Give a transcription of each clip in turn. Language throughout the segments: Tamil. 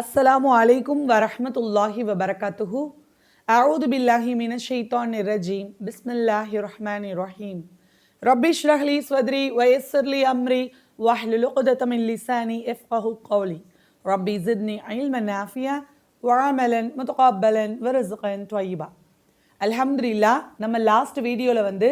அஸ்ஸலாமு அலைக்கும் வரஹமத்துல்லாஹி வபரகாத்துஹு அவுது பில்லாஹி மின ஷெய்தான் ரஜீம் பிஸ்மில்லாஹி ரஹ்மான் ரஹீம் ரபிஷ் ரஹ்லி ஸ்வத்ரி வயஸ்ஸர்லி அம்ரி வஹ்லுல் உக்ததம் மின் லிசானி இஃப்கஹு கௌலி ரப்பி ஜித்னி இல்மன் நாஃபியா வஅமலன் முத்தகப்பலன் வரஸ்கன் த்வய்யிபா அல்ஹம்துலில்லா நம்ம லாஸ்ட் வீடியோவில் வந்து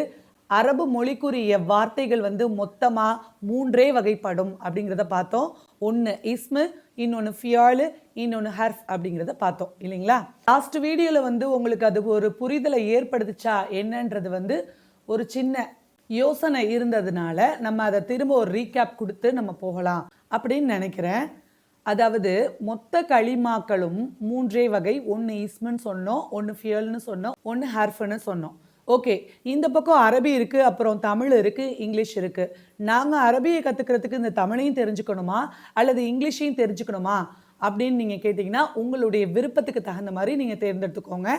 அரபு மொழிக்குரிய வார்த்தைகள் வந்து மொத்தமாக மூன்றே வகைப்படும் அப்படிங்கிறத பார்த்தோம். ஒன்று இஸ்மு இன்னொன்று ஃபியாலு இன்னொன்று ஹர்ஃப் அப்படிங்கிறத பார்த்தோம். இல்லைங்களா? லாஸ்ட் வீடியோவில் வந்து உங்களுக்கு அது ஒரு புரிதலை ஏற்படுத்துச்சா என்னன்றது வந்து ஒரு சின்ன யோசனை இருந்ததுனால நம்ம அதை திரும்ப ஒரு ரீகேப் கொடுத்து நம்ம போகலாம் அப்படின்னு நினைக்கிறேன். அதாவது மொத்த களிமாக்களும் மூன்றே வகை ஒன்று இஸ்முன்னு சொன்னோம் ஒன்று ஃபியல்னு சொன்னோம் ஒன்று ஹர்ஃப்னு சொன்னோம். ஓகே இந்த பக்கம் அரபி இருக்குது அப்புறம் தமிழ் இருக்குது இங்கிலீஷ் இருக்குது நாங்கள் அரபியை கற்றுக்கிறதுக்கு இந்த தமிழையும் தெரிஞ்சுக்கணுமா? அல்லது இங்கிலீஷையும் தெரிஞ்சுக்கணுமா? அப்படின்னு நீங்கள் கேட்டிங்கன்னா உங்களுடைய விருப்பத்துக்கு தகுந்த மாதிரி நீங்கள் தேர்ந்தெடுத்துக்கோங்க.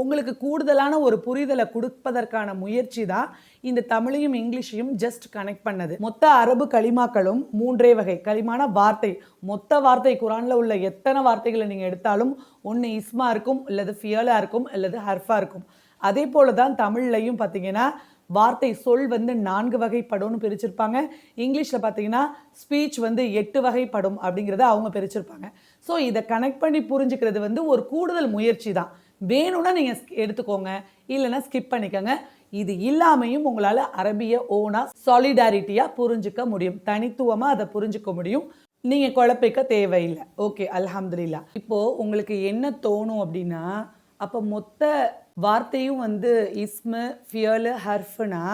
உங்களுக்கு கூடுதலான ஒரு புரிதலை கொடுப்பதற்கான முயற்சி தான் இந்த தமிழையும் இங்கிலீஷையும் ஜஸ்ட் கனெக்ட் பண்ணது. மொத்த அரபு களிமாக்களும் மூன்றே வகை. களிமான வார்த்தை. மொத்த வார்த்தை குரானில் உள்ள எத்தனை வார்த்தைகளை நீங்கள் எடுத்தாலும் ஒன்று இஸ்மா இருக்கும் அல்லது ஃபியலாக இருக்கும் அல்லது ஹர்ஃபா இருக்கும். அதே போல தான் தமிழ்லையும் பார்த்தீங்கன்னா வார்த்தை சொல் வந்து நான்கு வகைப்படும்னு பிரிச்சிருப்பாங்க. இங்கிலீஷில் பார்த்தீங்கன்னா ஸ்பீச் வந்து எட்டு வகைப்படும் அப்படிங்கிறத அவங்க பிரிச்சிருப்பாங்க. ஸோ இதை கனெக்ட் பண்ணி புரிஞ்சுக்கிறது வந்து ஒரு கூடுதல் முயற்சி தான். வேணும்னா நீங்கள் எடுத்துக்கோங்க. இல்லைன்னா ஸ்கிப் பண்ணிக்கோங்க. இது இல்லாமையும் உங்களால் அரபிய ஓனா சாலிடாரிட்டியாக புரிஞ்சுக்க முடியும். தனித்துவமாக அதை புரிஞ்சுக்க முடியும். நீங்கள் குழப்பிக்க தேவையில்லை. ஓகே அலமதுல்லா இப்போது உங்களுக்கு என்ன தோணும் அப்படின்னா அப்போ மொத்த வார்த்தையும் வந்து இஸ்மு ஃபியலு ஹர்ஃப்னா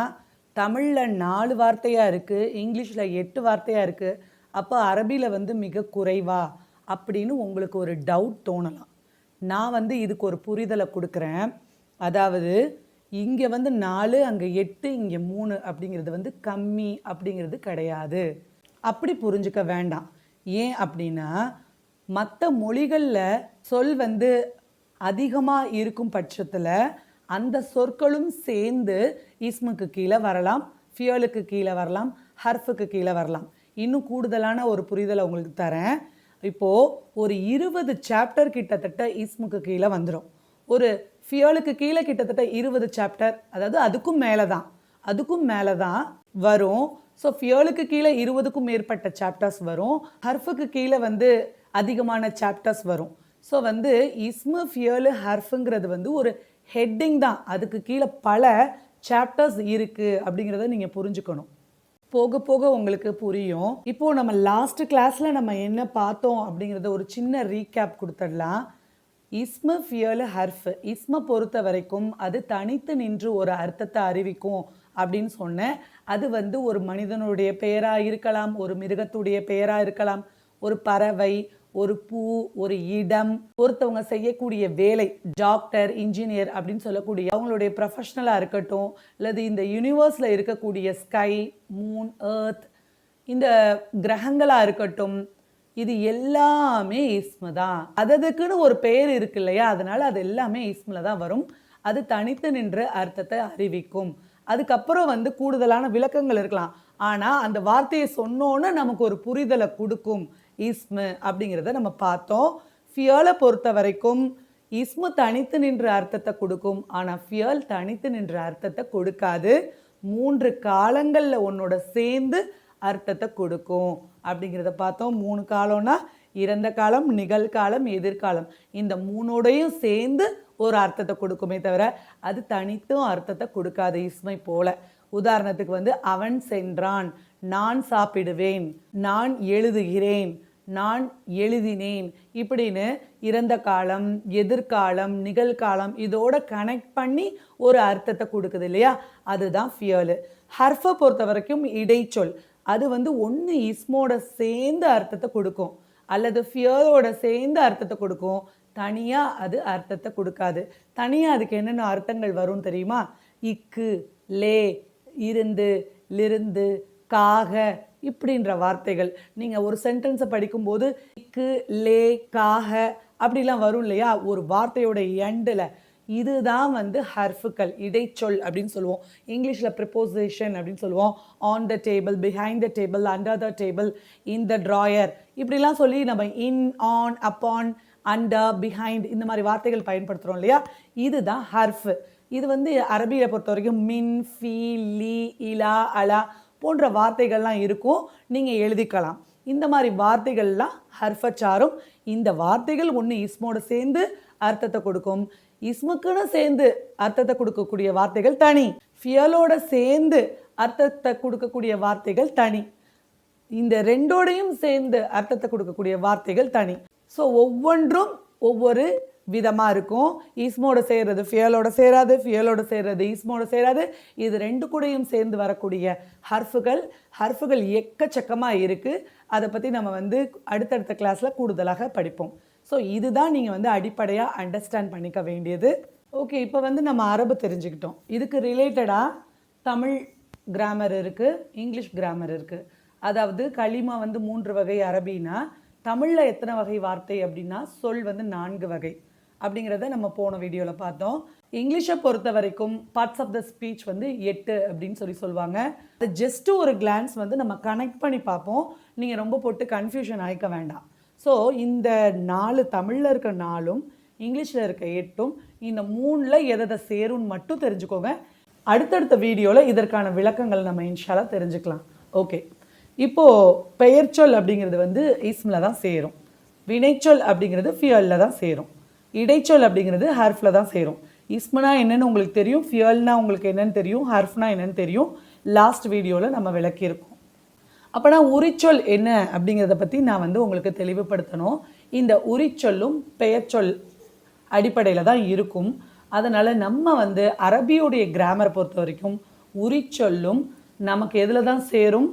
தமிழில் நாலு வார்த்தையாக இருக்குது இங்கிலீஷில் எட்டு வார்த்தையாக இருக்குது அப்போ அரபியில் வந்து மிக குறைவா அப்படின்னு உங்களுக்கு ஒரு டவுட் தோணலாம். நான் வந்து இதுக்கு ஒரு புரிதலை கொடுக்குறேன். அதாவது இங்கே வந்து நாலு அங்கே எட்டு இங்கே மூணு அப்படிங்கிறது வந்து கம்மி அப்படிங்கிறது கிடையாது. அப்படி புரிஞ்சுக்க வேண்டாம். ஏன் அப்படின்னா மற்ற மொழிகளில் சொல் வந்து அதிகமாக இருக்கும் பட்சத்தில் அந்த சொற்களும் சேர்ந்து இஸ்முக்கு கீழே வரலாம் ஃபியலுக்கு கீழே வரலாம் ஹர்ஃபுக்கு கீழே வரலாம். இன்னும் கூடுதலான ஒரு புரிதலை உங்களுக்கு தரேன். இப்போது ஒரு இருபது சாப்டர் கிட்டத்தட்ட இஸ்முக்கு கீழே வந்துடும் ஒரு ஃபியலுக்கு கீழே கிட்டத்தட்ட இருபது சாப்டர் அதாவது அதுக்கும் மேலே தான் அதுக்கும் மேலே தான் வரும். ஸோ ஃபியலுக்கு கீழே இருபதுக்கும் மேற்பட்ட சாப்டர்ஸ் வரும். ஹர்ஃபுக்கு கீழே வந்து அதிகமான சாப்டர்ஸ் வரும். ஸோ வந்து இஸ்மு ஃபியலு ஹர்ஃபுங்கிறது வந்து ஒரு ஹெட்டிங் தான். அதுக்கு கீழே பல சாப்டர்ஸ் இருக்குது அப்படிங்கிறத நீங்கள் புரிஞ்சுக்கணும். போக போக உங்களுக்கு புரியும். இப்போது நம்ம லாஸ்ட் கிளாஸில் நம்ம என்ன பார்த்தோம் அப்படிங்கிறத ஒரு சின்ன ரீகேப் கொடுத்துடலாம். இஸ்ம ஃபியலு ஹர்ஃப் இஸ்ம பொறுத்த வரைக்கும் அது தனித்து நின்று ஒரு அர்த்தத்தை அறிவிக்கும் அப்படின்னு சொன்னேன். அது வந்து ஒரு மனிதனுடைய பெயராக இருக்கலாம் ஒரு மிருகத்துடைய பெயராக இருக்கலாம் ஒரு பறவை ஒரு பூ ஒரு இடம் ஒருத்தவங்க செய்யக்கூடிய வேலை டாக்டர் இன்ஜினியர் அப்படின்னு சொல்லக்கூடிய அவங்களுடைய ப்ரொஃபஷ்னலாக இருக்கட்டும் அல்லது இந்த யூனிவர்ஸில் இருக்கக்கூடிய ஸ்கை மூன் ஏர்த் இந்த கிரகங்களாக இருக்கட்டும் இது எல்லாமே இஸ்மு தான். அததுக்குன்னு ஒரு பெயர் இருக்கு இல்லையா? அதனால அது எல்லாமே இஸ்மில் தான் வரும். அது தனித்து நின்று அர்த்தத்தை அறிவிக்கும். அதுக்கப்புறம் வந்து கூடுதலான விளக்கங்கள் இருக்கலாம். ஆனால் அந்த வார்த்தையை சொன்னோன்னு நமக்கு ஒரு புரிதலை கொடுக்கும். இஸ்மு அப்படிங்கிறத நம்ம பார்த்தோம். ஃபியலை பொறுத்த வரைக்கும் இஸ்மு தனித்து நின்ற அர்த்தத்தை கொடுக்கும். ஆனால் ஃபியல் தனித்து நின்ற அர்த்தத்தை கொடுக்காது. மூன்று காலங்களில் உன்னோட சேர்ந்து அர்த்தத்தை கொடுக்கும். அப்படிங்கிறத பார்த்தோம். மூணு காலம்னா இறந்த காலம் நிகழ்காலம் எதிர்காலம். இந்த மூணோடையும் சேர்ந்து ஒரு அர்த்தத்தை கொடுக்குமே தவிர அது தனித்தும் அர்த்தத்தை கொடுக்காது இஸ்மை போல. உதாரணத்துக்கு வந்து அவன் சென்றான். நான் சாப்பிடுவேன். நான் எழுதுகிறேன். நான் எழுதினேன். இப்படின்னு இறந்த காலம் எதிர்காலம் நிகழ்காலம் இதோட கனெக்ட் பண்ணி ஒரு அர்த்தத்தை கொடுக்குது இல்லையா? அதுதான் ஃபியலு ஹர்ஃபை பொறுத்த வரைக்கும் இடைச்சொல். அது வந்து ஒன்று இஸ்மோட சேர்ந்து அர்த்தத்தை கொடுக்கும். அல்லது ஃபியலோட சேர்ந்து அர்த்தத்தை கொடுக்கும். தனியாக அது அர்த்தத்தை கொடுக்காது. தனியாக அதுக்கு என்னென்ன அர்த்தங்கள் வரும் தெரியுமா? இக்கு லே இருந்து லிருந்து காக இப்படின்ற வார்த்தைகள். நீங்கள் ஒரு சென்டென்ஸை படிக்கும்போது இக்கு லே காக அப்படிலாம் வரும் இல்லையா? ஒரு வார்த்தையோட எண்டில் இதுதான் வந்து ஹர்ஃபுக்கள் இடைச்சொல் அப்படின்னு சொல்லுவோம். இங்கிலீஷில் ப்ரிப்போசிஷன் அப்படின்னு சொல்லுவோம். On the table behind the table under the table in the drawer இப்படிலாம் சொல்லி நம்ம in on upon under behind இந்த மாதிரி வார்த்தைகள் பயன்படுத்துகிறோம் இல்லையா? இதுதான் ஹர்ஃப். இது வந்து அரபியை பொறுத்த வரைக்கும் மின் ஃபி லி இலா அலா போன்ற வார்த்தைகள்லாம் இருக்கும் நீங்கள் எழுதிக்கலாம். இந்த மாதிரி வார்த்தைகள்லாம் ஹர்ஃபச்சாரும் இந்த வார்த்தைகள் ஒன்று இஸ்மோடு சேர்ந்து அர்த்தத்தை கொடுக்கும். இஸ்முக்குன்னு சேர்ந்து அர்த்தத்தை கொடுக்கக்கூடிய வார்த்தைகள் தனி. ஃபியலோட சேர்ந்து அர்த்தத்தை கொடுக்கக்கூடிய வார்த்தைகள் தனி. இந்த ரெண்டோடையும் சேர்ந்து அர்த்தத்தை கொடுக்கக்கூடிய வார்த்தைகள் தனி. ஸோ ஒவ்வொன்றும் ஒவ்வொரு விதமாக இருக்கும். ஈஸ்மோட சேர்றது ஃபியலோட சேராது ஃபியலோட சேர்றது ஈஸ்மோட சேராது. இது ரெண்டு கூடயும் சேர்ந்து வரக்கூடிய ஹர்ஃபுகள். ஹர்ஃபுகள் எக்கச்சக்கமாக இருக்குது அதை பற்றி நம்ம வந்து அடுத்தடுத்த கிளாஸில் கூடுதலாக படிப்போம். ஸோ இதுதான் நீங்கள் வந்து அடிப்படையாக அண்டர்ஸ்டாண்ட் பண்ணிக்க வேண்டியது. ஓகே இப்போ வந்து நம்ம அரபு தெரிஞ்சுக்கிட்டோம். இதுக்கு ரிலேட்டடாக தமிழ் கிராமர் இருக்குது இங்கிலீஷ் கிராமர் இருக்குது அதாவது களிமா வந்து மூன்று வகை அரபின்னா தமிழில் எத்தனை வகை வார்த்தை அப்படின்னா சொல் வந்து நான்கு வகை. அப்படிங்கிறத நம்ம போன வீடியோவில் பார்த்தோம். இங்கிலீஷை பொறுத்த வரைக்கும் பார்ட்ஸ் ஆஃப் த ஸ்பீச் வந்து எட்டு அப்படின்னு சொல்லி சொல்லுவாங்க. அது ஜஸ்ட்டு ஒரு கிளான்ஸ் வந்து நம்ம கனெக்ட் பண்ணி பார்ப்போம். நீங்கள் ரொம்ப போட்டு கன்ஃபியூஷன் ஆயிக்க வேண்டாம். ஸோ இந்த நாலு தமிழில் இருக்க நாலும் இங்கிலீஷில் இருக்க எட்டும் இந்த மூணில் எதை சேரும்னு மட்டும் தெரிஞ்சுக்கோங்க. அடுத்தடுத்த வீடியோவில் இதற்கான விளக்கங்கள் நம்ம இன்ஷாலாக தெரிஞ்சுக்கலாம். ஓகே இப்போது பெயர்ச்சொல் அப்படிங்கிறது வந்து இஸ்மில் தான் சேரும். வினைச்சொல் அப்படிங்கிறது ஃபியலில் தான் சேரும். இடைச்சொல் அப்படிங்கிறது ஹர்ஃபில் தான் சேரும். இஸ்மனா என்னென்னு உங்களுக்கு தெரியும் ஃபியல்னா உங்களுக்கு என்னன்னு தெரியும் ஹர்ஃப்னா என்னென்னு தெரியும். லாஸ்ட் வீடியோவில் நம்ம விளக்கியிருக்கோம். அப்போனா உரிச்சொல் என்ன அப்படிங்கிறத பற்றி நான் வந்து உங்களுக்கு தெளிவுபடுத்தணும். இந்த உரிச்சொல்லும் பெயர்ச்சொல் அடிப்படையில் தான் இருக்கும். அதனால் நம்ம வந்து அரபியுடைய கிராமரை பொறுத்த வரைக்கும் உரிச்சொல்லும் நமக்கு எதில் தான் சேரும்?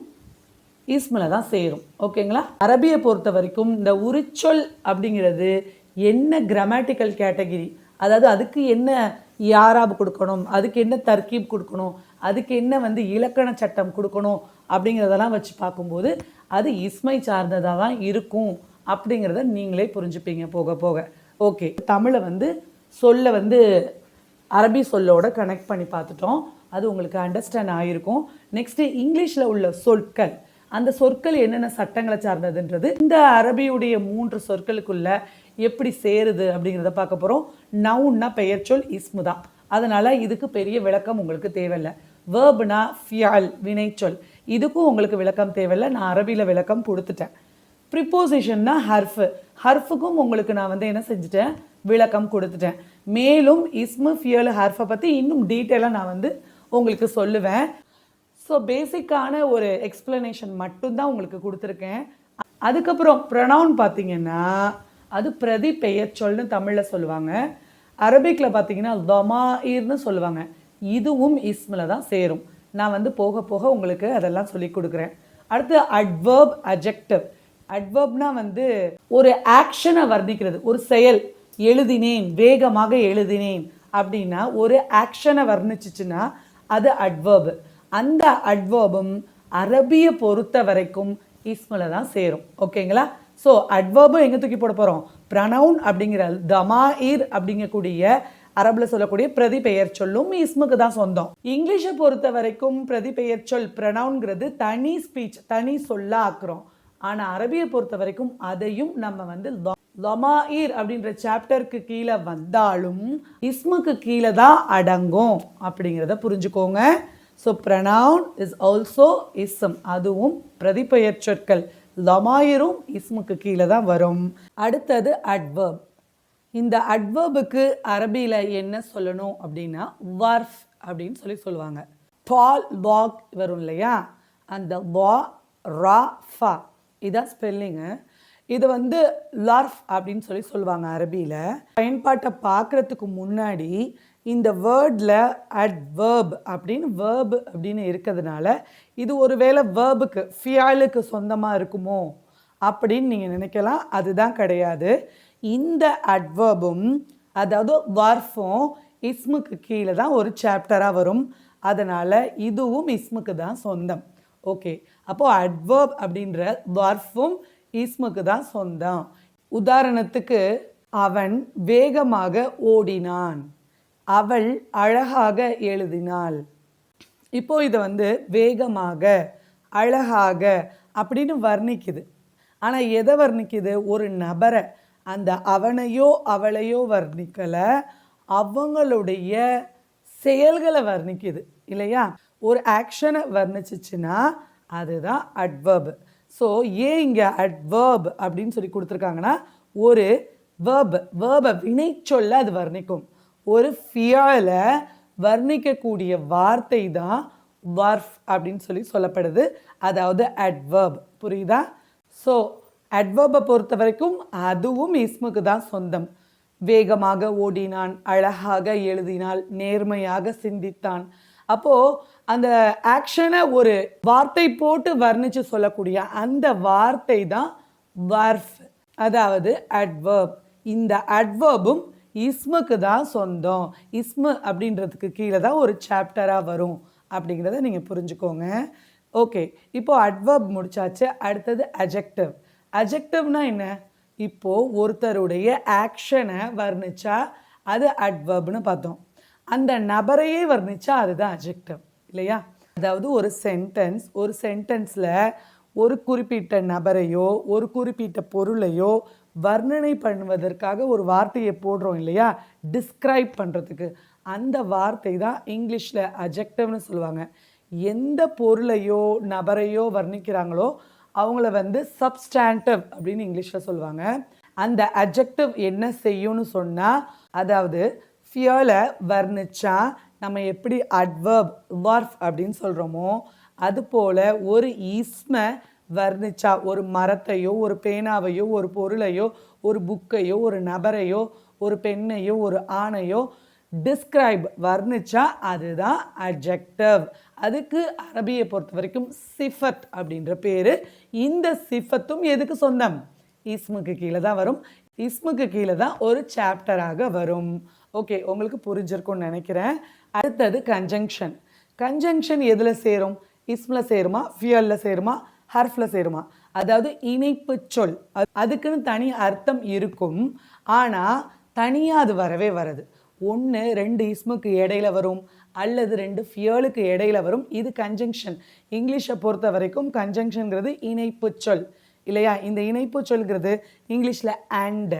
ஈஸ்மில் தான் சேரும். ஓகேங்களா? அரபியை பொறுத்த வரைக்கும் இந்த உரிச்சொல் அப்படிங்கிறது என்ன கிராமட்டிக்கல் கேட்டகிரி அதாவது அதுக்கு என்ன யாராப் கொடுக்கணும்? அதுக்கு என்ன தர்கீப் கொடுக்கணும்? அதுக்கு என்ன வந்து இலக்கண சட்டம் கொடுக்கணும்? அப்படிங்கிறதெல்லாம் வச்சு பார்க்கும்போது அது இஸ்மை சார்ந்ததாக தான் இருக்கும். அப்படிங்கிறத நீங்களே புரிஞ்சுப்பீங்க போக போக. ஓகே தமிழை வந்து சொல்ல வந்து அரபி சொல்லோட கனெக்ட் பண்ணி பார்த்துட்டோம். அது உங்களுக்கு அண்டர்ஸ்டாண்ட் ஆகிருக்கும் நெக்ஸ்ட்டு இங்கிலீஷில் உள்ள சொற்கள். அந்த சொற்கள் என்னென்ன சட்டங்களை சார்ந்ததுன்றது இந்த அரபியுடைய மூன்று சொற்களுக்குள்ள எப்படி சேருது அப்படிங்கிறத பார்க்க போகிறோம் நவுன்னா பெயர்ச்சொல் இஸ்மு தான். அதனால் இதுக்கு பெரிய விளக்கம் உங்களுக்கு தேவையில்லை. வேர்புனா ஃபியால் வினைச்சொல் இதுக்கும் உங்களுக்கு விளக்கம் தேவையில்லை. நான் அரபியில் விளக்கம் கொடுத்துட்டேன். ப்ரிப்போசிஷன்னா ஹர்ஃபு ஹர்ஃபுக்கும் உங்களுக்கு நான் வந்து என்ன செஞ்சுட்டேன்? விளக்கம் கொடுத்துட்டேன். மேலும் இஸ்மு ஃபியல் ஹர்ஃபை பற்றி இன்னும் டீட்டெயிலாக நான் வந்து உங்களுக்கு சொல்லுவேன். ஸோ பேசிக்கான ஒரு எக்ஸ்ப்ளனேஷன் மட்டும்தான் உங்களுக்கு கொடுத்துருக்கேன். அதுக்கப்புறம் ப்ரொனவுன் பார்த்தீங்கன்னா அது பிரதி பெயர் சொல்னு தமிழில் சொல்லுவாங்க. அரபிக்கில் பார்த்தீங்கன்னா தமாயிர்னு சொல்லுவாங்க. இதுவும் இஸ்மில் தான் சேரும். நான் வந்து போக போக உங்களுக்கு அதெல்லாம் சொல்லி கொடுக்குறேன். அடுத்து அட்வர்ப் அஜெக்டிவ் அட்வர்ப்னா வந்து ஒரு ஆக்ஷனை வர்ணிக்கிறது. ஒரு செயல். எழுதினேன் வேகமாக எழுதினேன் அப்படின்னா ஒரு ஆக்ஷனை வர்ணிச்சிச்சுன்னா அது அட்வர்ப் அந்த அட்வர்பும் அரபியை பொறுத்த வரைக்கும் இஸ்மில் தான் சேரும். ஓகேங்களா? ஸோ அட்வர்பும் எங்கே தூக்கி போட போகிறோம் ப்ரனவுன் அப்படிங்கிற தமாயிர் அப்படிங்கக்கூடிய அரபில் சொல்லக்கூடிய பிரதி பெயர் சொல்லும் இஸ்முக்கு தான் சொந்தம். இங்கிலீஷை பொறுத்த வரைக்கும் பிரதி பெயர் சொல் ப்ரனவுன்கிறது தனி ஸ்பீச் தனி சொல்ல ஆக்குறோம் ஆனால் அரபியை பொறுத்த வரைக்கும் அதையும் நம்ம வந்து லொமாயிர் அப்படின்ற சாப்டருக்கு கீழே வந்தாலும் இஸ்முக்கு கீழே தான் அடங்கும் அப்படிங்கிறத புரிஞ்சுக்கோங்க. ஸோ ப்ரனவுன் இஸ் ஆல்சோ இஸ்ம் அதுவும் பிரதிபெயர் சொற்கள். லமாயிரும் இஸ்முக்கு கீழே தான் வரும். அடுத்தது அட்வர்ப் இந்த அட்வர்புக்கு அரபியில் என்ன சொல்லணும் அப்படின்னா வர்ஃப் அப்படின்னு சொல்லி சொல்லுவாங்க. பால் பாக் வரும் இல்லையா? அந்த வா ரா ஃபா. இதான் ஸ்பெல்லிங்கு இது வந்து லர்ஃப் அப்படின்னு சொல்லி சொல்லுவாங்க அரபியில். பயன்பாட்டை பார்க்குறதுக்கு முன்னாடி இந்த வேர்டில் அட்வேர்ப் அப்படின்னு வேர்ப் அப்படின்னு இருக்கிறதுனால இது ஒரு வேளை வேர்புக்கு ஃபியாலுக்கு சொந்தமாக இருக்குமோ அப்படின்னு நீங்கள் நினைக்கலாம். அதுதான் கிடையாது. இந்த அட்வர்பும் அதாவது வர்ஃபும் இஸ்முக்கு கீழே தான் ஒரு சாப்டராக வரும். அதனால் இதுவும் இஸ்முக்கு தான் சொந்தம். ஓகே அப்போது அட்வர்ப் அப்படின்ற வர்ஃபும் இஸ்முக்கு தான் சொந்தம். உதாரணத்துக்கு அவன் வேகமாக ஓடினான். அவள் அழகாக எழுதினாள். இப்போ இதை வந்து வேகமாக அழகாக அப்படின்னு வர்ணிக்குது. ஆனால் எதை வர்ணிக்குது? ஒரு நபரை அந்த அவனையோ அவளையோ வர்ணிக்கலை. அவங்களுடைய செயல்களை வர்ணிக்குது இல்லையா? ஒரு ஆக்ஷனை வர்ணிச்சிச்சுன்னா அதுதான் அட்வர்ப் ஸோ ஏன் இங்கே அட்வர்ப் அப்படின்னு சொல்லி கொடுத்துருக்காங்கன்னா ஒரு வேர்ப் வேர்பை வினை சொல்ல அது வர்ணிக்கும். ஒரு ஃபியால வர்ணிக்கக்கூடிய வார்த்தை தான் வர்ஃப் அப்படின்னு சொல்லி சொல்லப்படுது. அதாவது அட்வர்ப் புரியுதா? ஸோ அட்வர்பை பொறுத்த வரைக்கும் அதுவும் இஸ்முக்கு தான் சொந்தம். வேகமாக ஓடினான் அழகாக எழுதினாள் நேர்மையாக சிந்தித்தான். அப்போது அந்த ஆக்ஷனை ஒரு வார்த்தை போட்டு வர்ணித்து சொல்லக்கூடிய அந்த வார்த்தை தான் வர்ஃப். அதாவது அட்வர்ப் இந்த அட்வர்பும் இஸ்முக்கு தான் சொந்தம். இஸ்மு அப்படின்றதுக்கு கீழே தான் ஒரு சாப்டராக வரும். அப்படிங்கிறத நீங்கள் புரிஞ்சுக்கோங்க. ஓகே இப்போது அட்வர்ப் முடிச்சாச்சு. அடுத்தது அஜெக்டிவ் அஜெக்டிவ்னா என்ன? இப்போது ஒருத்தருடைய ஆக்ஷனை வர்ணித்தா அது அட்வர்ப்னு பார்த்தோம். அந்த நபரையே வர்ணிச்சா அதுதான் அஜெக்டிவ் இல்லையா? அதாவது ஒரு சென்டென்ஸ் ஒரு சென்டென்ஸில் ஒரு குறிப்பிட்ட நபரையோ ஒரு குறிப்பிட்ட பொருளையோ வர்ணனை பண்ணுவதற்காக ஒரு வார்த்தையை போடுறோம் இல்லையா? டிஸ்கிரைப் பண்ணுறதுக்கு அந்த வார்த்தை தான் இங்கிலீஷில் அஜெக்டிவ்னு சொல்லுவாங்க. எந்த பொருளையோ நபரையோ வர்ணிக்கிறாங்களோ அவங்கள வந்து சப்ஸ்டாண்டிவ் அப்படின்னு இங்கிலீஷில் சொல்லுவாங்க. அந்த அஜெக்டிவ் என்ன செய்யும்னு சொன்னால் அதாவது ஃபியலை வர்ணிச்சா நம்ம எப்படி அட்வர்ப் வர்ஃப் அப்படின்னு சொல்கிறோமோ அதுபோல் ஒரு ஈஸ்மை வர்ணிச்சா ஒரு மரத்தையோ ஒரு பேனாவையோ ஒரு பொருளையோ ஒரு புக்கையோ ஒரு நபரையோ ஒரு பெண்ணையோ ஒரு ஆணையோ டிஸ்கிரைப் வர்ணிச்சா அதுதான் அட்ஜெக்டிவ் அதுக்கு அரபியை பொறுத்த வரைக்கும் சிஃபத் அப்படின்ற பேர். இந்த சிஃபத்தும் எதுக்கு சொந்தம்? இஸ்முக்கு கீழே தான் வரும். இஸ்முக்கு கீழே தான் ஒரு சாப்டராக வரும். ஓகே உங்களுக்கு புரிஞ்சிருக்கும்னு நினைக்கிறேன். அடுத்தது கன்ஜங்ஷன் கன்ஜங்ஷன் எதில் சேரும்? இஸ்மில் சேருமா? ஃபியலில் சேருமா? ஹர்ஃபில் சேருமா. அதாவது இணைப்பு சொல். அதுக்குன்னு தனி அர்த்தம் இருக்கும். ஆனால் தனியாக அது வரவே வராது. ஒன்று ரெண்டு இஸ்முக்கு இடையில வரும். அல்லது ரெண்டு ஃபியலுக்கு இடையில வரும். இது கன்ஜங்ஷன் இங்கிலீஷை பொறுத்த வரைக்கும் கன்ஜங்ஷன்ங்கிறது இணைப்பு சொல். இல்லையா? இந்த இணைப்பு சொல்கிறது இங்கிலீஷில் அண்ட்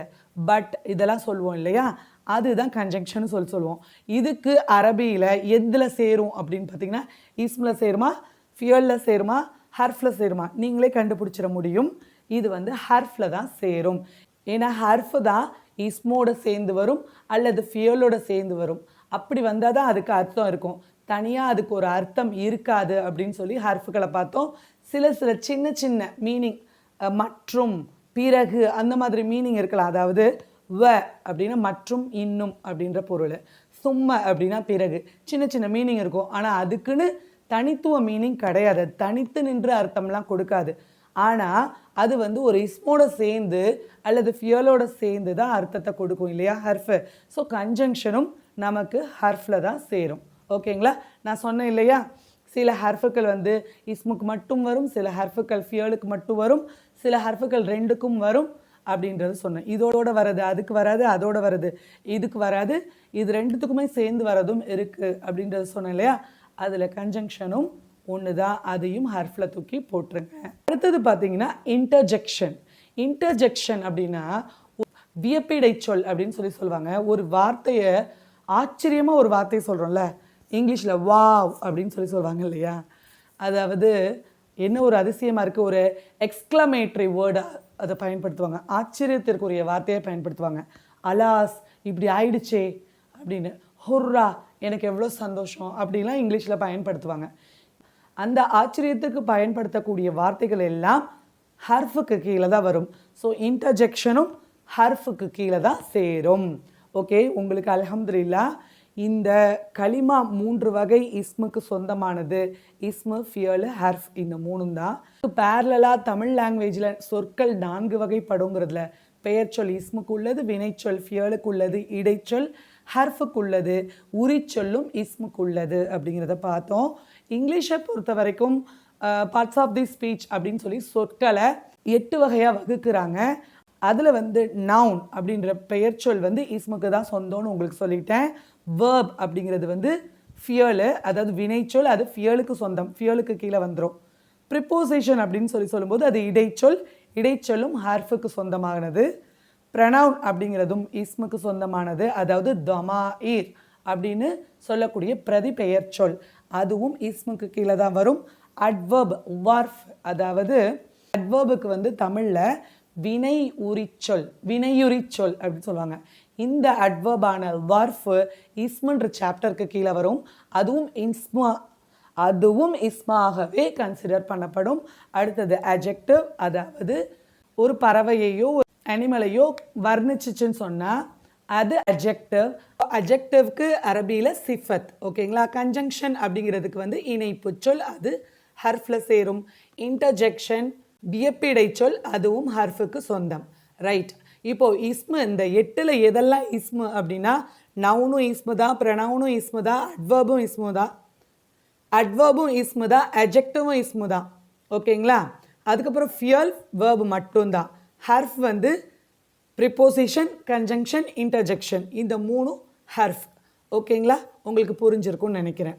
பட் இதெல்லாம் சொல்லுவோம் இல்லையா? அதுதான் கன்ஜங்ஷன் சொல்லி சொல்லுவோம் இதுக்கு அரபியில் எதில் சேரும் அப்படின்னு பார்த்தீங்கன்னா இஸ்மில் சேருமா? ஃபியலில் சேருமா? ஹர்ஃபில் சேருமா? நீங்களே கண்டுபிடிச்சிட முடியும். இது வந்து ஹர்ஃபில் தான் சேரும். ஏன்னா ஹர்ஃப் தான் இஸ்மோட சேர்ந்து வரும் அல்லது ஃபியலோட சேர்ந்து வரும். அப்படி வந்தால் தான் அதுக்கு அர்த்தம் இருக்கும். தனியாக அதுக்கு ஒரு அர்த்தம் இருக்காது அப்படின்னு சொல்லி ஹர்ஃபுகளை பார்த்தோம். சில சில சின்ன சின்ன மீனிங் மற்றும் பிறகு அந்த மாதிரி மீனிங் இருக்கலாம். அதாவது வ அப்படின்னா மற்றும் இன்னும் அப்படின்ற பொருள். சும்ம அப்படின்னா பிறகு. சின்ன சின்ன மீனிங் இருக்கும். ஆனால் அதுக்குன்னு தனித்துவ மீனிங் கிடையாது. தனித்து நின்று அர்த்தம்லாம் கொடுக்காது. ஆனால் அது வந்து ஒரு இஸ்மோட சேர்ந்து அல்லது ஃபியலோட சேர்ந்து தான் அர்த்தத்தை கொடுக்கும் இல்லையா? ஹர்ஃபு. ஸோ கன்ஜங்ஷனும் நமக்கு ஹர்ஃபில் தான் சேரும். ஓகேங்களா நான் சொன்னேன் இல்லையா? சில ஹர்ஃபுக்கள் வந்து இஸ்முக்கு மட்டும் வரும் சில ஹர்ஃபுக்கள் ஃபியலுக்கு மட்டும் வரும் சில ஹர்ஃபுக்கள் ரெண்டுக்கும் வரும் அப்படின்றது சொன்னேன். இதோட வர்றது அதுக்கு வராது அதோட வர்றது இதுக்கு வராது இது ரெண்டுத்துக்குமே சேர்ந்து வரதும் இருக்குது அப்படின்றது சொன்னேன் இல்லையா? அதில் கன்ஜங்ஷனும் ஒன்று தான் அதையும் ஹர்ஃபில் தூக்கி போட்டுருங்க. அடுத்தது பார்த்தீங்கன்னா இன்டர்ஜெக்ஷன் இன்டர்ஜெக்ஷன் அப்படின்னா வியப்பிடை சொல் அப்படின்னு சொல்லி சொல்லுவாங்க. ஒரு வார்த்தையை ஆச்சரியமாக ஒரு வார்த்தையை சொல்கிறோம்ல இங்கிலீஷில் வாவ் அப்படின்னு சொல்லி சொல்லுவாங்க இல்லையா? அதாவது என்ன ஒரு அதிசயமாக இருக்குது ஒரு எக்ஸ்க்ளமேட்ரி வேர்டாக அதை பயன்படுத்துவாங்க. ஆச்சரியத்திற்குரிய வார்த்தையை பயன்படுத்துவாங்க. அலாஸ் இப்படி ஆயிடுச்சே அப்படின்னு. ஹுர்ரா எனக்கு எவ்வளோ சந்தோஷம் அப்படிலாம் இங்கிலீஷில் பயன்படுத்துவாங்க. அந்த ஆச்சரியத்துக்கு பயன்படுத்தக்கூடிய வார்த்தைகள் எல்லாம் ஹர்ஃபுக்கு கீழே தான் வரும். ஸோ இன்டர்ஜெக்ஷனும் ஹர்ஃபுக்கு கீழே தான் சேரும். ஓகே உங்களுக்கு அல்ஹம்துலில்லா இந்த களிமா மூன்று வகை இஸ்முக்கு சொந்தமானது. இஸ்மு ஃபியலு ஹர்ஃப் இந்த மூணும் தான். பேரலாக தமிழ் லாங்குவேஜில் சொற்கள் நான்கு வகைப்படுங்கிறதுல பெயர்ச்சொல் இஸ்முக்கு உள்ளது வினைச்சொல் ஃபியலுக்கு உள்ளது இடைச்சொல் ஹர்ஃபுக்கு உள்ளது உரிச்சொல்லும் இஸ்முக்கு உள்ளது அப்படிங்கிறத பார்த்தோம். இங்கிலீஷை பொறுத்த வரைக்கும் பார்ட்ஸ் ஆஃப் தி ஸ்பீச் அப்படின்னு சொல்லி சொற்களை எட்டு வகையாக வகுக்கிறாங்க. அதில் வந்து நவுன் அப்படின்ற பெயர்ச்சொல் வந்து இஸ்முக்கு தான் சொந்தம்னு உங்களுக்கு சொல்லிட்டேன். வேர்ப் அப்படிங்கிறது வந்து ஃபியலு அதாவது வினைச்சொல் அது ஃபியலுக்கு சொந்தம் ஃபியலுக்கு கீழே வந்துடும் ப்ரிப்போசிஷன் அப்படின்னு சொல்லி சொல்லும்போது அது இடைச்சொல் இடைச்சொல்லும் ஹர்ஃபுக்கு சொந்தமானது. ப்ரனவுன் அப்படிங்கிறதும் இஸ்முக்கு சொந்தமானது. அதாவது தமாயிர் அப்படின்னு சொல்லக்கூடிய பிரதிபெயர் சொல். அதுவும் இஸ்முக்கு கீழே தான் வரும். அட்வர்ப் வார்ஃப் அதாவது அட்வர்புக்கு வந்து தமிழில் வினை உரிச்சொல் வினையுரிச்சொல் அப்படின்னு சொல்லுவாங்க. இந்த அட்வர்பான வார்ஃப் இஸ்மன்ற சாப்டருக்கு கீழே வரும். அதுவும் இஸ்மா அதுவும் இஸ்மாகவே கன்சிடர் பண்ணப்படும். அடுத்தது அஜெக்டிவ் அதாவது ஒரு பறவையையோ அனிமலையோ வர்ணிச்சிச்சுன்னு சொன்னால் அது அஜெக்டிவ் அஜெக்டிவ்க்கு அரபியில் சிஃபத் ஓகேங்களா? கன்ஜங்ஷன் அப்படிங்கிறதுக்கு வந்து இணைப்பு சொல் அது ஹர்ஃபில் சேரும். இன்டர்ஜெக்ஷன் வியப்பிடை சொல் அதுவும் ஹர்ஃபுக்கு சொந்தம். ரைட் இப்போது இஸ்மு இந்த எட்டில் எதெல்லாம் இஸ்மு அப்படின்னா நவுனும் இஸ்மு தான் ப்ரணவுனும் இஸ்மு தான் அட்வர்பும் இஸ்மு தான். அட்வர்பும் இஸ்மு தான் அஜெக்டிவும் இஸ்மு தான். ஓகேங்களா? அதுக்கப்புறம் ஃபியல் வேர்பு மட்டும்தான் ஹர்ஃப் வந்து ப்ரிப்போசிஷன் கன்ஜங்ஷன் இன்டர்ஜெக்ஷன் இந்த மூணும் ஹர்ஃப். ஓகேங்களா? உங்களுக்கு புரிஞ்சிருக்கும்னு நினைக்கிறேன்.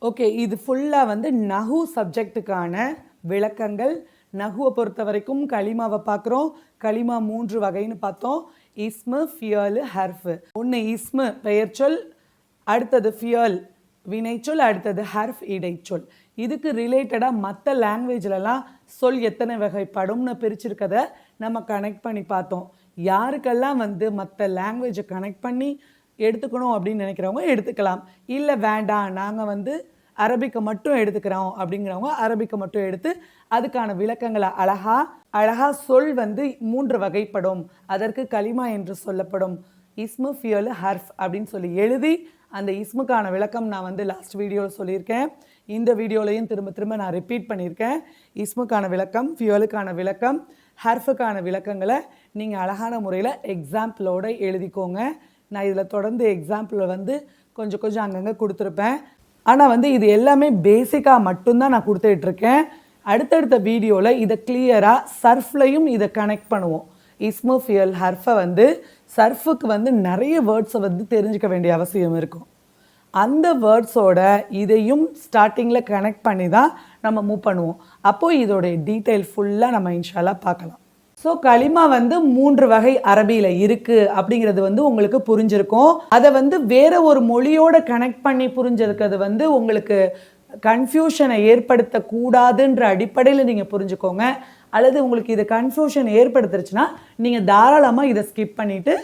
ஓகே இது ஃபுல்லாக வந்து நகு சப்ஜெக்ட்டுக்கான விளக்கங்கள். நகுவை பொறுத்த வரைக்கும் களிமாவை பார்க்குறோம். களிமா மூன்று வகைன்னு பார்த்தோம். இஸ்மு ஃபியல் ஹர்ஃபு. ஒன்று இஸ்மு பெயர்ச்சொல் அடுத்தது ஃபியல். வினைச்சொல் அடுத்தது ஹர்ஃப் இடைச்சொல். இதுக்கு ரிலேட்டடாக மற்ற லாங்குவேஜ்லலாம் சொல் எத்தனை வகைப்படும்னு பிரிச்சிருக்கதை நம்ம கனெக்ட் பண்ணி பார்த்தோம். யாருக்கெல்லாம் வந்து மற்ற லாங்குவேஜை கனெக்ட் பண்ணி எடுத்துக்கணும் அப்படின்னு நினைக்கிறவங்க எடுத்துக்கலாம். இல்லை வேண்டாம் நாங்கள் வந்து அரபிக்கை மட்டும் எடுத்துக்கிறோம் அப்படிங்கிறவங்க அரபிக்கை மட்டும் எடுத்து அதுக்கான விளக்கங்களை அழகா அழகா சொல் வந்து மூன்று வகைப்படும். அதற்கு களிமா என்று சொல்லப்படும். இஸ்மு ஃபியல் ஹர்ஃப் அப்படின்னு சொல்லி எழுதி அந்த இஸ்முக்கான விளக்கம் நான் வந்து லாஸ்ட் வீடியோவில் சொல்லியிருக்கேன். இந்த வீடியோலையும் திரும்ப திரும்ப நான் ரிப்பீட் பண்ணியிருக்கேன். இஸ்முக்கான விளக்கம் ஃபியலுக்கான விளக்கம் ஹர்ஃபுக்கான விளக்கங்களை நீங்கள் அழகான முறையில் எக்ஸாம்பிளோடு எழுதிக்கோங்க. நான் இதில் தொடர்ந்து எக்ஸாம்பிள் வந்து கொஞ்சம் கொஞ்சம் அங்கங்கே கொடுத்துருப்பேன். ஆனால் வந்து இது எல்லாமே பேசிக்காக மட்டும்தான் நான் கொடுத்துட்ருக்கேன் அடுத்தடுத்த வீடியோவில் இதை கிளியராக சர்ஃப்லையும் இதை கனெக்ட் பண்ணுவோம். இஸ்மோஃபியல் ஹர்ஃபை வந்து சர்ஃபுக்கு வந்து நிறைய வேர்ட்ஸை வந்து தெரிஞ்சுக்க வேண்டிய அவசியம் இருக்கும். அந்த வேர்ட்ஸோட இதையும் ஸ்டார்டிங்கில் கனெக்ட் பண்ணி தான் நம்ம மூவ் பண்ணுவோம். அப்போது இதோடைய டீட்டெயில் ஃபுல்லாக நம்ம இன்ஷாலாக பார்க்கலாம். ஸோ களிமா வந்து மூன்று வகை அரபியில் இருக்குது அப்படிங்கிறது வந்து உங்களுக்கு புரிஞ்சிருக்கும். அதை வந்து வேற ஒரு மொழியோட கனெக்ட் பண்ணி புரிஞ்சிருக்கிறது வந்து உங்களுக்கு கன்ஃபியூஷனை ஏற்படுத்தக்கூடாதுன்ற அடிப்படையில் நீங்கள் புரிஞ்சுக்கோங்க. அல்லது உங்களுக்கு இது கன்ஃபியூஷன் ஏற்படுத்துருச்சுன்னா நீங்கள் தாராளமாக இதை ஸ்கிப் பண்ணிவிட்டு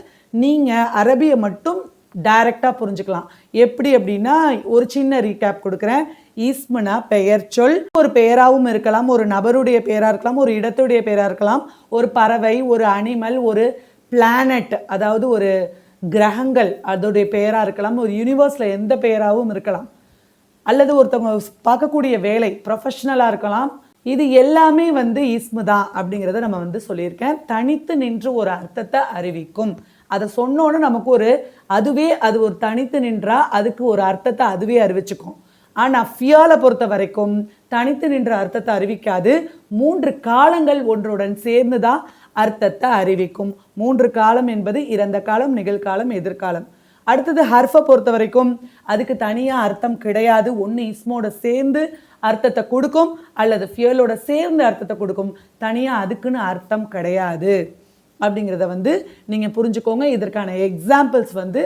நீங்கள் அரபியை மட்டும் டைரெக்டாக புரிஞ்சுக்கலாம். எப்படி அப்படின்னா ஒரு சின்ன ரீகேப் கொடுக்குறேன். ஈஸ்மனா பெயர் சொல். ஒரு பெயராகவும் இருக்கலாம் ஒரு நபருடைய பெயராக இருக்கலாம் ஒரு இடத்துடைய பெயராக இருக்கலாம். ஒரு பறவை ஒரு அனிமல் ஒரு பிளானட் அதாவது ஒரு கிரகங்கள் அதோடைய பெயராக இருக்கலாம் ஒரு யூனிவர்ஸில் எந்த பெயராகவும் இருக்கலாம். அல்லது ஒருத்தவங்க பார்க்கக்கூடிய வேலை ப்ரொஃபஷ்னலாக இருக்கலாம் இது எல்லாமே வந்து இஸ்மு தான் அப்படிங்கிறத நம்ம வந்து சொல்லியிருக்கேன். தனித்து நின்று ஒரு அர்த்தத்தை அறிவிக்கும். அதை சொன்னோன்னே நமக்கு ஒரு அதுவே அது ஒரு தனித்து நின்றா அதுக்கு ஒரு அர்த்தத்தை அதுவே அறிவிச்சுக்கும். ஆனால் ஃபியாலை பொறுத்த வரைக்கும் தனித்து நின்ற அர்த்தத்தை அறிவிக்காது. மூன்று காலங்கள் ஒன்றுடன் சேர்ந்து தான் அர்த்தத்தை அறிவிக்கும். மூன்று காலம் என்பது இறந்த காலம் நிகழ்காலம் எதிர்காலம். அடுத்தது ஹர்ஃபை பொறுத்த வரைக்கும் அதுக்கு தனியாக அர்த்தம் கிடையாது. ஒன்று இஸ்மோட சேர்ந்து அர்த்தத்தை கொடுக்கும் அல்லது ஃபியலோட சேர்ந்து அர்த்தத்தை கொடுக்கும். தனியாக அதுக்குன்னு அர்த்தம் கிடையாது. அப்படிங்கிறத வந்து நீங்கள் புரிஞ்சுக்கோங்க. இதற்கான எக்ஸாம்பிள்ஸ் வந்து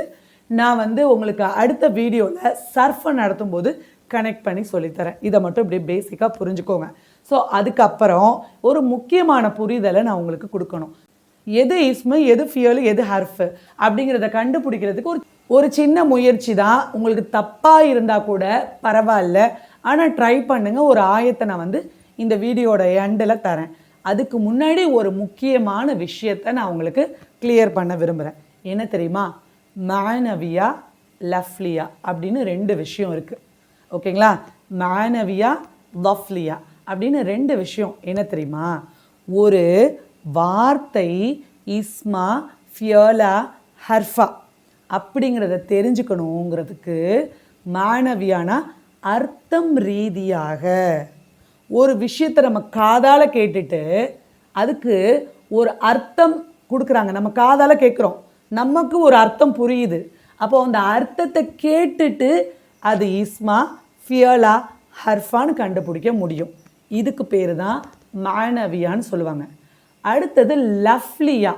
நான் வந்து உங்களுக்கு அடுத்த வீடியோவில் சர்ஃபை நடத்தும் போது கனெக்ட் பண்ணி சொல்லித்தரேன். இதை மட்டும் இப்படி பேசிக்காக புரிஞ்சுக்கோங்க. ஸோ அதுக்கப்புறம் ஒரு முக்கியமான புரிதலை நான் உங்களுக்கு கொடுக்கணும். எது இஸ்மு எது ஃபியலு எது ஹர்ஃபு அப்படிங்கிறத கண்டுபிடிக்கிறதுக்கு ஒரு ஒரு சின்ன முயற்சி தான். உங்களுக்கு தப்பாக இருந்தால் கூட பரவாயில்ல. ஆனால் ட்ரை பண்ணுங்கள் ஒரு ஆயத்தை நான் வந்து இந்த வீடியோட எண்டில் தரேன். அதுக்கு முன்னாடி ஒரு முக்கியமான விஷயத்தை நான் உங்களுக்கு கிளியர் பண்ண விரும்புகிறேன் என்ன தெரியுமா? மானவியா லஃப்லியா அப்படின்னு ரெண்டு விஷயம் இருக்குது ஓகேங்களா? மானவியா லஃப்லியா அப்படின்னு ரெண்டு விஷயம். என்ன தெரியுமா? ஒரு வார்த்தை இஸ்மா ஃபியலா ஹர்ஃபா அப்படிங்கிறத தெரிஞ்சுக்கணுங்கிறதுக்கு மாணவியானா அர்த்தம் ரீதியாக ஒரு விஷயத்தை நம்ம காதால் கேட்டுட்டு அதுக்கு ஒரு அர்த்தம் கொடுக்குறாங்க. நம்ம காதால் கேட்குறோம் நமக்கு ஒரு அர்த்தம் புரியுது. அப்போ அந்த அர்த்தத்தை கேட்டுட்டு அது இஸ்மா ஃபியலா ஹர்ஃபான்னு கண்டுபிடிக்க முடியும். இதுக்கு பேர் தான் மாணவியான்னு சொல்லுவாங்க. அடுத்தது லஃப்லியா.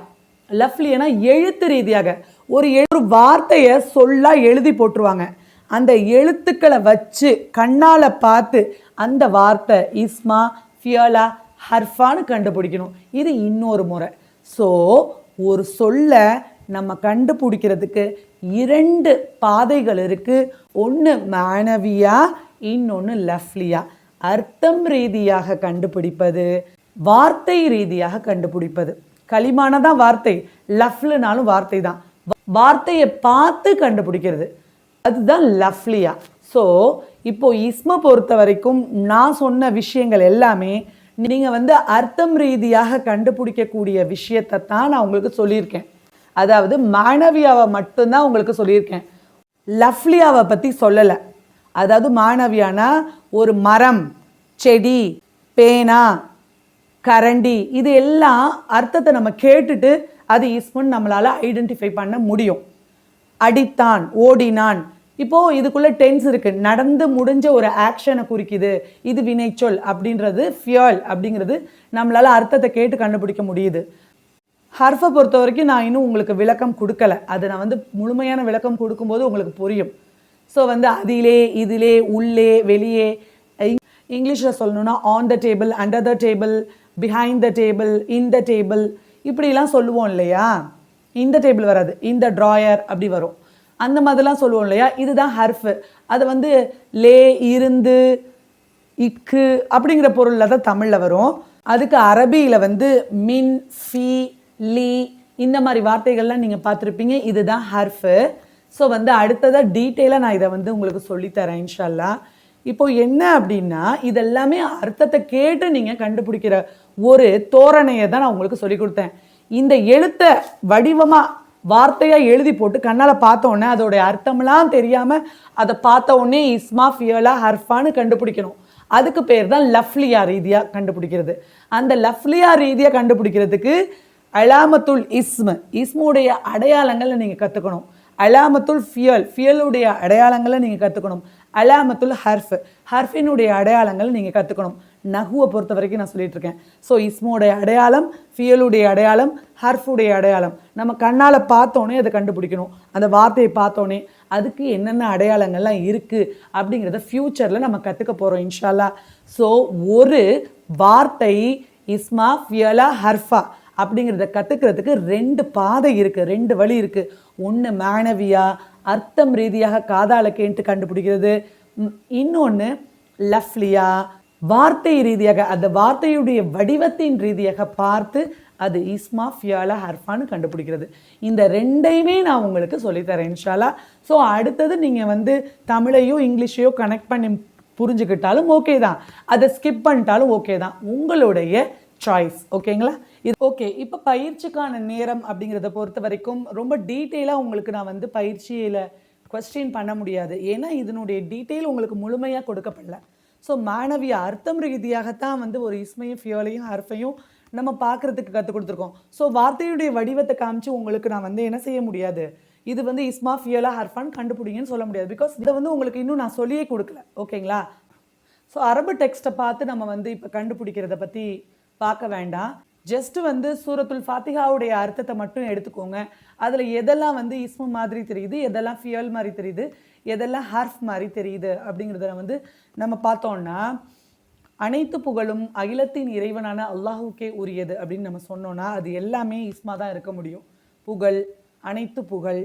லஃப்லியானா எழுத்து ரீதியாக ஒரு ஒரு வார்த்தையை சொல்லா எழுதி போட்டுருவாங்க. அந்த எழுத்துக்களை வச்சு கண்ணால் பார்த்து அந்த வார்த்தை இஸ்மா ஃபியலா ஹர்ஃபான்னு கண்டுபிடிக்கணும். இது இன்னொரு முறை. ஸோ ஒரு சொல்ல நம்ம கண்டுபிடிக்கிறதுக்கு இரண்டு பாதைகள் இருக்குது ஒன்று மாணவியா இன்னொன்று லஃப்லியா. அர்த்தம் ரீதியாக கண்டுபிடிப்பது. வார்த்தை ரீதியாக கண்டுபிடிப்பது. களிமான தான் வார்த்தை லஃப்லுனாலும் வார்த்தை தான் வார்த்தையை பார்த்து கண்டுபிடிக்கிறது. அதுதான் லஃப்லியா. ஸோ இப்போ இஸ்ம பொறுத்த வரைக்கும் நான் சொன்ன விஷயங்கள் எல்லாமே நீங்கள் வந்து அர்த்தம் ரீதியாக கண்டுபிடிக்கக்கூடிய விஷயத்தை தான் நான் உங்களுக்கு சொல்லியிருக்கேன். அதாவது மாணவியாவை மட்டும்தான் உங்களுக்கு சொல்லியிருக்கேன். லஃப்லியாவை பற்றி சொல்லலை. அதாவது மாணவியானா ஒரு மரம் செடி பேனா கரண்டி இது எல்லாம் அர்த்தத்தை நம்ம கேட்டுட்டு அது இஸ்மன் நம்மளால் ஐடென்டிஃபை பண்ண முடியும். அடித்தான் ஓடினான். இப்போ இதுக்குள்ள டென்ஸ் இருக்கு. நடந்து முடிஞ்ச ஒரு ஆக்ஷனை குறிக்குது. இது வினைச்சொல் அப்படின்றது ஃபியல் அப்படிங்கிறது நம்மளால் அர்த்தத்தை கேட்டு கண்டுபிடிக்க முடியுது. ஹர்ஃபை பொறுத்த வரைக்கும் நான் இன்னும் உங்களுக்கு விளக்கம் கொடுக்கல. அது நான் வந்து முழுமையான விளக்கம் கொடுக்கும்போது உங்களுக்கு புரியும். ஸோ வந்து அதிலே இதிலே உள்ளே வெளியே இங்கிலீஷில் சொல்லணுன்னா on the table under the table behind the table இந்த த டேபிள் இப்படிலாம் சொல்லுவோம் இல்லையா? இந்த டேபிள் வராது. இந்த ட்ராயர் அப்படி வரும். அந்த மாதிரிலாம் சொல்லுவோம் இல்லையா? இதுதான் ஹர்ஃபு அது வந்து லே இருந்து இக்கு அப்படிங்கிற பொருளில் தான் தமிழில் வரும். அதுக்கு அரபியில் வந்து மின் ஃபி லி இந்த மாதிரி வார்த்தைகள்லாம் நீங்கள் பார்த்துருப்பீங்க. இதுதான் ஹர்ஃபு ஸோ வந்து அடுத்ததாக டீட்டெயிலாக நான் இதை வந்து உங்களுக்கு சொல்லித்தரேன் இன்ஷால்லா. இப்போது என்ன அப்படின்னா இதெல்லாமே அர்த்தத்தை கேட்டு நீங்கள் கண்டுபிடிக்கிற ஒரு தோரணையை தான் நான் உங்களுக்கு சொல்லி கொடுத்தேன். இந்த எழுத்தை வடிவமாக வார்த்தையாக எழுதி போட்டு கண்ணால் பார்த்த உடனே அதோடைய அர்த்தம்லாம் தெரியாமல் அதை பார்த்த உடனே இஸ்மா ஃபியலா ஹர்ஃபான்னு கண்டுபிடிக்கணும். அதுக்கு பேர் தான் லஃப்லியா ரீதியாக கண்டுபிடிக்கிறது. அந்த லஃப்லியா ரீதியாக கண்டுபிடிக்கிறதுக்கு அலாமத்துல் இஸ்மு இஸ்முடைய அடையாளங்களை நீங்கள் கற்றுக்கணும் அலாமத்துல் ஃபியல் ஃபியலுடைய அடையாளங்களை நீங்கள் கற்றுக்கணும் அலாமத்துல் ஹர்ஃப் ஹர்ஃபினுடைய அடையாளங்களை நீங்கள் கற்றுக்கணும் நகுவை பொறுத்த வரைக்கும் நான் சொல்லிட்டு இருக்கேன் ஸோ இஸ்மோடைய அடையாளம் ஃபியலுடைய அடையாளம் ஹர்ஃபுடைய அடையாளம். நம்ம கண்ணால் பார்த்தோன்னே அதை கண்டுபிடிக்கணும். அந்த வார்த்தையை பார்த்தோன்னே அதுக்கு என்னென்ன அடையாளங்கள்லாம் இருக்குது அப்படிங்கிறத ஃப்யூச்சரில் நம்ம கற்றுக்க போகிறோம் இன்ஷால்லா. ஸோ ஒரு வார்த்தை இஸ்மா ஃபியலா ஹர்ஃபா அப்படிங்கிறத கற்றுக்கிறதுக்கு ரெண்டு பாதை இருக்குது ரெண்டு வழி இருக்குது ஒன்று மாணவியா அர்த்தம் ரீதியாக காதால் கேட்டு கண்டுபிடிக்கிறது. இன்னொன்று லஃப்லியா வார்த்தை ரீதியாக அந்த வார்த்தையுடைய வடிவத்தின் ரீதியாக பார்த்து அது இஸ்மா ஃபியாலா ஹர்ஃபான்னு கண்டுபிடிக்கிறது. இந்த ரெண்டையுமே நான் உங்களுக்கு சொல்லித்தரேன் இன்ஷாலா ஸோ அடுத்தது நீங்கள் வந்து தமிழையோ இங்கிலீஷையோ கனெக்ட் பண்ணி புரிஞ்சுக்கிட்டாலும் ஓகே தான். அதை ஸ்கிப் பண்ணிட்டாலும் ஓகே தான். உங்களுடைய சாய்ஸ் ஓகேங்களா இது ஓகே இப்போ பயிற்சிக்கான நேரம் அப்படிங்கிறத பொறுத்த வரைக்கும் ரொம்ப டீட்டெயிலாக உங்களுக்கு நான் வந்து பயிற்சியில் கொஸ்டின் பண்ண முடியாது. ஏன்னா இதனுடைய டீட்டெயில் உங்களுக்கு முழுமையாக கொடுக்கப்படல. ஸோ மாணவிய அர்த்தம் ரீதியாகத்தான் வந்து ஒரு இஸ்மையும் ஃபியோலையும் ஹர்ஃபையும் நம்ம பார்க்குறதுக்கு கற்றுக் கொடுத்துருக்கோம். ஸோ வார்த்தையுடைய வடிவத்தை காமிச்சு உங்களுக்கு நான் வந்து என்ன செய்ய முடியாது? இது வந்து இஸ்மா ஃபியோலா ஹர்ஃபான் கண்டுபிடிங்கன்னு சொல்ல முடியாது. பிகாஸ் இதை வந்து உங்களுக்கு இன்னும் நான் சொல்லியே கொடுக்கல. ஓகேங்களா? ஸோ அரபு டெக்ஸ்ட்டை பார்த்து நம்ம வந்து இப்போ கண்டுபிடிக்கிறத பற்றி பார்க்க வேண்டாம். ஜஸ்ட் வந்து சூரத்துல் ஃபாத்திகாவுடைய அர்த்தத்தை மட்டும் எடுத்துக்கோங்க. அதில் எதெல்லாம் வந்து இஸ்மு மாதிரி தெரியுது எதெல்லாம் ஃபியல் மாதிரி தெரியுது எதெல்லாம் ஹர்ஃப் மாதிரி தெரியுது அப்படிங்கிறத வந்து நம்ம பார்த்தோம்னா அனைத்து புகழும் அகிலத்தின் இறைவனான அல்லாஹுக்கே உரியது அப்படின்னு நம்ம சொன்னோன்னா அது எல்லாமே இஸ்மா தான் இருக்க முடியும். புகழ் அனைத்து புகழ்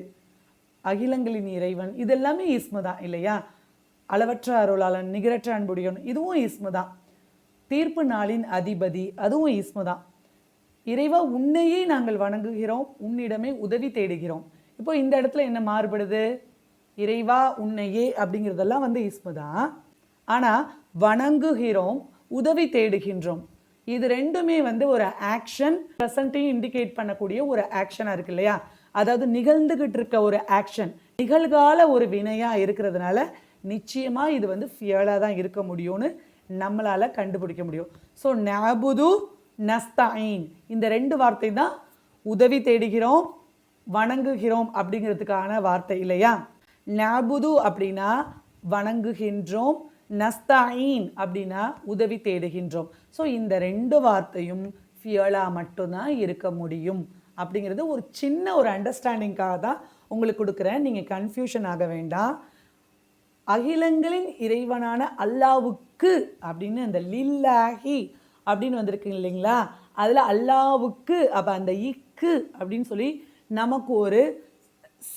அகிலங்களின் இறைவன் இது எல்லாமே இஸ்மு தான் இல்லையா? அளவற்ற அருளாளன் நிகரற்ற அன்புடையவன் இதுவும் இஸ்மு தான். தீர்ப்பு நாளின் அதிபதி அதுவும் இஸ்மு தான். இறைவா உன்னையே நாங்கள் வணங்குகிறோம் உன்னிடமே உதவி தேடுகிறோம். இப்போ இந்த இடத்துல என்ன மாறுபடுது? இறைவா உன்னையே அப்படிங்கிறதெல்லாம் வந்து இஸ்மு தான். ஆனால் வணங்குகிறோம் உதவி தேடுகின்றோம். இது ரெண்டுமே வந்து ஒரு ஆக்ஷன் ப்ரெசண்ட்டையும் இண்டிகேட் பண்ணக்கூடிய ஒரு ஆக்ஷனாக இருக்கு இல்லையா? அதாவது நிகழ்ந்துகிட்டு இருக்க ஒரு ஆக்ஷன் நிகழ்கால ஒரு வினையாக இருக்கிறதுனால நிச்சயமாக இது வந்து ஃபியலாக தான் இருக்க முடியும்னு நம்மளால் கண்டுபிடிக்க முடியும். ஸோ நபுது நஸ்தாயின் இந்த ரெண்டு வார்த்தை தான் உதவி தேடுகிறோம் வணங்குகிறோம் அப்படிங்கிறதுக்கான வார்த்தை இல்லையா? நாபுது அப்படின்னா வணங்குகின்றோம் நஸ்தாயின் அப்படின்னா உதவி தேடுகின்றோம். ஸோ இந்த ரெண்டு வார்த்தையும் ஃபியலாக மட்டும்தான் இருக்க முடியும். அப்படிங்கிறது ஒரு சின்ன ஒரு அண்டர்ஸ்டாண்டிங்காக தான் உங்களுக்கு கொடுக்குறேன். நீங்கள் கன்ஃபியூஷன் ஆக வேண்டாம். அகிலங்களின் இறைவனான அல்லாவுக்கு அப்படின்னு அந்த லில்லாஹி அப்படின்னு வந்திருக்கு இல்லைங்களா? அதில் அல்லாவுக்கு அப்போ அந்த இக்கு அப்படின்னு சொல்லி நமக்கு ஒரு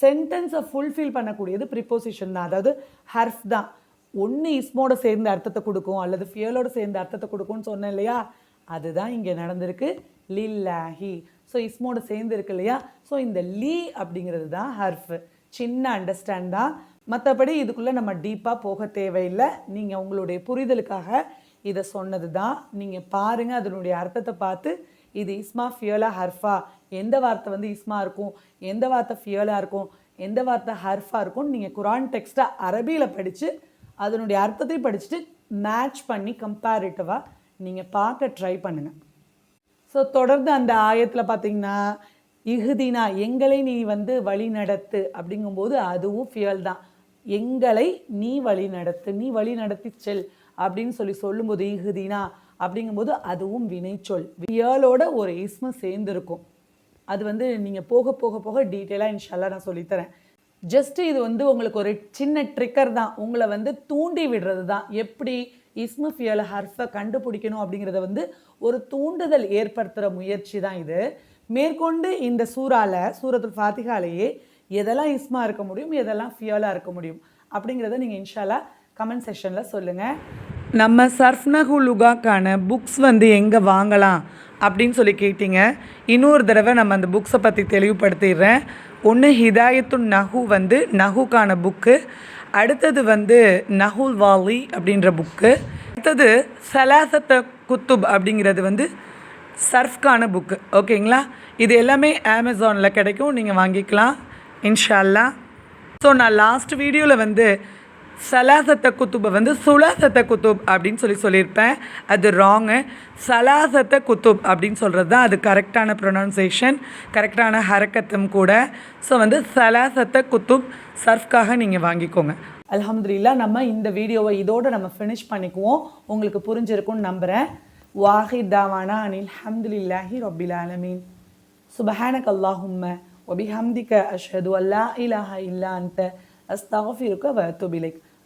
சென்டென்ஸை ஃபுல்ஃபில் பண்ணக்கூடியது ப்ரிப்போசிஷன் தான். அதாவது ஹர்ஃப் தான். ஒன்று இஸ்மோட சேர்ந்த அர்த்தத்தை கொடுக்கும் அல்லது ஃபியலோட சேர்ந்த அர்த்தத்தை கொடுக்கும்னு சொன்னேன் இல்லையா? அதுதான் இங்கே நடந்திருக்கு. லில்லாஹி. ஸோ இஸ்மோட சேர்ந்து இருக்கு இல்லையா? ஸோ இந்த லீ அப்படிங்கிறது தான் ஹர்ஃப் சின்ன அண்டர்ஸ்டாண்ட் தான். மற்றபடி இதுக்குள்ளே நம்ம டீப்பாக போக தேவையில்லை. நீங்கள் உங்களுடைய புரிதலுக்காக இதை சொன்னது தான் நீங்கள் பாருங்கள் அதனுடைய அர்த்தத்தை பார்த்து இது இஸ்மா ஃபியலா ஹர்ஃபா. எந்த வார்த்தை வந்து இஸ்மா இருக்கும்? எந்த வார்த்தை ஃபியலா இருக்கும்? எந்த வார்த்தை ஹர்ஃபா இருக்கும்னு நீங்கள் குரான் டெக்ஸ்ட்டாக அரபியில் படித்து அதனுடைய அர்த்தத்தையும் படிச்சுட்டு மேட்ச் பண்ணி கம்பேரிட்டிவாக நீங்கள் பார்க்க ட்ரை பண்ணுங்கள் ஸோ தொடர்ந்து அந்த ஆயத்தில் பார்த்தீங்கன்னா இஹுதினா எங்களை நீ வந்து வழி நடத்து அப்படிங்கும்போது அதுவும் ஃபியல் தான். எங்களை நீ வழி நடத்து நீ வழி நடத்தி செல் அப்படின்னு சொல்லி சொல்லும்போது இஹுதினா அப்படிங்கும்போது அதுவும் வினைச்சொல். ஃபியலோட ஒரு இஸ்மு சேர்ந்துருக்கும். அது வந்து நீங்கள் போக போக போக டீட்டெயிலாக இன்ஷால்லா நான் சொல்லித்தரேன். ஜஸ்ட்டு இது வந்து உங்களுக்கு ஒரு சின்ன ட்ரிக்கர் தான். உங்களை வந்து தூண்டி விடுறது தான். எப்படி இஸ்மு ஃபியல் ஹர்ஃபை கண்டுபிடிக்கணும் அப்படிங்கிறத வந்து ஒரு தூண்டுதல் ஏற்படுத்துகிற முயற்சி தான் இது. மேற்கொண்டு இந்த சூறால சூரத்துல் ஃபாத்திகாலேயே எதெல்லாம் இஸ்மா இருக்க முடியும் எதெல்லாம் ஃபியலாக இருக்க முடியும் அப்படிங்கிறத நீங்கள் இன்ஷாலா கமெண்ட் செஷனில் சொல்லுங்கள் நம்ம சர்ஃப்னகு லுகாக்கான புக்ஸ் வந்து எங்கே வாங்கலாம் அப்படின்னு சொல்லி கேட்டீங்க. இன்னொரு தடவை நம்ம அந்த புக்ஸை பற்றி தெளிவுபடுத்திடுறேன். ஒன்று ஹிதாயத்துன் நஹு வந்து நஹுக்கான புக்கு. அடுத்தது வந்து நஹுல் வாலி அப்படின்ற புக்கு. அடுத்தது சலாசத்த குத்துப் அப்படிங்கிறது வந்து சர்ஃப்கான புக்கு. ஓகேங்களா? இது எல்லாமே அமேசானில் கிடைக்கும். நீங்கள் வாங்கிக்கலாம். இன்ஷா அல்லாஹ் ஸோ நான் லாஸ்ட் வீடியோவில் வந்து சலாசத்த குத்துபை வந்து சுலாசத்த குத்துப் அப்படின்னு சொல்லி சொல்லியிருப்பேன். அது ராங்கு சலாசத்த குத்துப் அப்படின்னு சொல்கிறது தான் அது கரெக்டான ப்ரொனன்சேஷன் கரெக்டான ஹரக்கத்தும் கூட. ஸோ வந்து சலாசத்த குத்துப் சர்ஃப்காக நீங்கள் வாங்கிக்கோங்க. அலமதுல்லா நம்ம இந்த வீடியோவை இதோடு நம்ம ஃபினிஷ் பண்ணிக்குவோம். உங்களுக்கு புரிஞ்சிருக்கும்னு நம்புகிறேன் வாஹித் தாவானா அனில் ஹம்துலில்லாஹி ரொபில் ஆலமீன். சுபஹானக் அல்லாஹும்ம ஒபி ஹம்திக்க அஷது அல்லா இலாஹா இல்லா இருக்க அஸ்தாஃபிருக்க வத்துபிலைக்